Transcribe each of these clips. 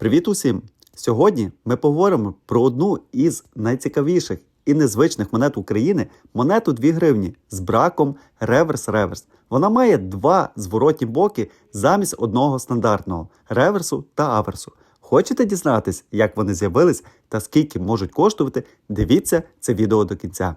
Привіт усім! Сьогодні ми поговоримо про одну із найцікавіших і незвичних монет України монету 2 гривні з браком реверс-реверс. Вона має два зворотні боки замість одного стандартного реверсу та аверсу. Хочете дізнатись, як вони з'явились та скільки можуть коштувати? Дивіться це відео до кінця.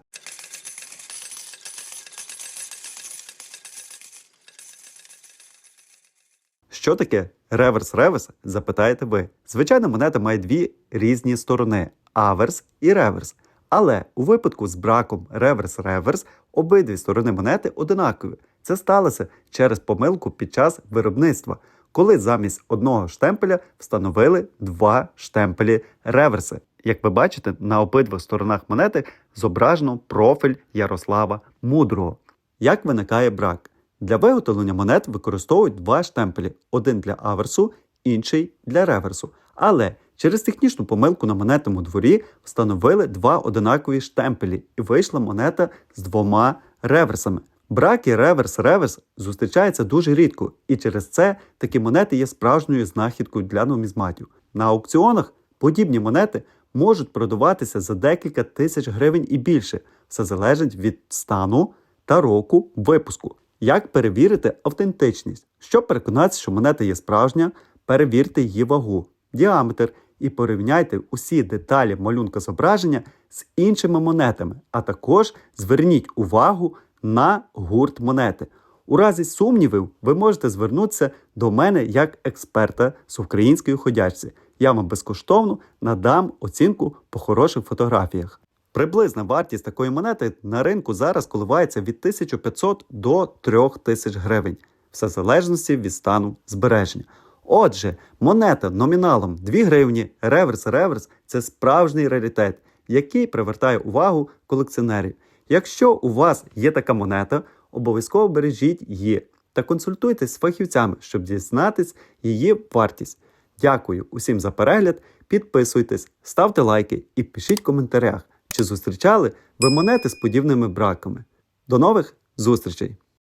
Що таке реверс-реверс? Запитаєте ви. Звичайно, монета має дві різні сторони аверс і реверс. Але у випадку з браком реверс-реверс обидві сторони монети одинакові. Це сталося через помилку під час виробництва, коли замість одного штемпеля встановили два штемпелі реверси. Як ви бачите, на обидвих сторонах монети зображено профіль Ярослава Мудрого. Як виникає брак? Для виготовлення монет використовують два штемпелі: один для аверсу, інший для реверсу. Але через технічну помилку на монетному дворі встановили два одинакові штемпелі, і вийшла монета з двома реверсами. Браки реверс-реверс зустрічаються дуже рідко, і через це такі монети є справжньою знахідкою для нумізматів. На аукціонах подібні монети можуть продаватися за декілька тисяч гривень і більше. Все залежить від стану та року випуску. Як перевірити автентичність? Щоб переконатися, що монета є справжня, перевірте її вагу, діаметр і порівняйте усі деталі малюнка зображення з іншими монетами, а також зверніть увагу на гурт монети. У разі сумнівів ви можете звернутися до мене як експерта з української ходячці. Я вам безкоштовно надам оцінку по хороших фотографіях. Приблизна вартість такої монети на ринку зараз коливається від 1500 до 3000 гривень, все в залежності від стану збереження. Отже, монета номіналом 2 гривні, реверс-реверс це справжній раритет, який привертає увагу колекціонерів. Якщо у вас є така монета, обов'язково бережіть її та консультуйтесь з фахівцями, щоб дізнатись її вартість. Дякую усім за перегляд. Підписуйтесь, ставте лайки і пишіть в коментарях, чи зустрічали ви монети з подібними браками. До нових зустрічей!